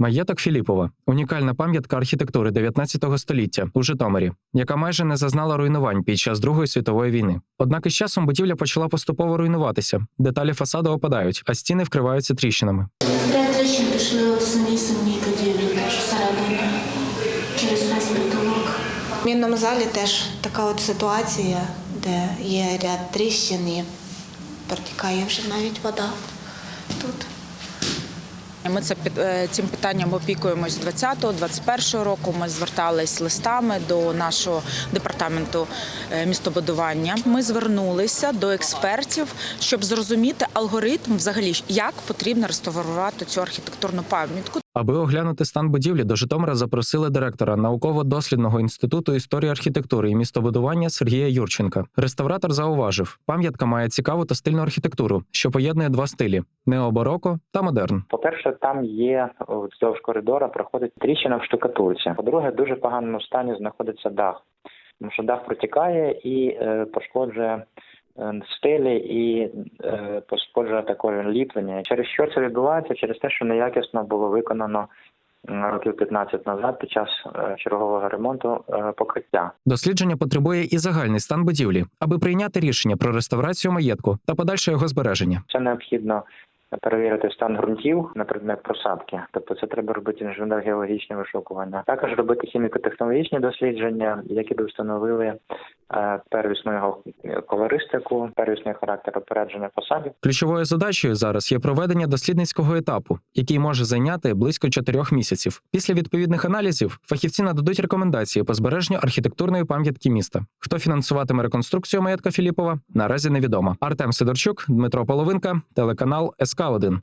Маєток Філіпова унікальна пам'ятка архітектури 19 століття у Житомирі, яка майже не зазнала руйнувань під час Другої світової війни. Однак із часом будівля почала поступово руйнуватися. Деталі фасаду опадають, а стіни вкриваються тріщинами. Тріщин пішли от самі самі теж всередині, через весь. В мінному залі теж така от ситуація, де є ряд тріщин і протікає вже навіть вода тут. Ми це е, цим питанням опікуємось з 20-21 року. Ми звертались листами до нашого департаменту е, містобудування. Ми звернулися до експертів, щоб зрозуміти алгоритм, взагалі як потрібно реставрувати цю архітектурну пам'ятку. Аби оглянути стан будівлі, до Житомира запросили директора науково-дослідного інституту історії архітектури і містобудування Сергія Юрченка. Реставратор зауважив, пам'ятка має цікаву та стильну архітектуру, що поєднує два стилі: необароко та модерн. По-перше, там є вздовж коридора проходить тріщина в штукатурці. По-друге, дуже поганому стані знаходиться дах, тому що дах протікає і е, пошкоджує е, стелі і е, пошкоджує також ліплення. Через що це відбувається? Через те, що неякісно було виконано років 15 назад під час е, чергового ремонту покриття. Дослідження потребує і загальний стан будівлі, аби прийняти рішення про реставрацію маєтку та подальше його збереження. Це необхідно перевірити стан ґрунтів на предмет просадки. Тобто це треба робити інженер-геологічне вишукування. Також робити хіміко-технологічні дослідження, які б встановили е, первісну його колористику, первісний характер опередження фасадів. Ключовою задачею зараз є проведення дослідницького етапу, який може зайняти близько чотирьох місяців. Після відповідних аналізів фахівці нададуть рекомендації по збереженню архітектурної пам'ятки міста. Хто фінансуватиме реконструкцію маєтка Філіпова, наразі невідомо. Артем Сидорчук, Дмитро Половинка, телеканал СК 1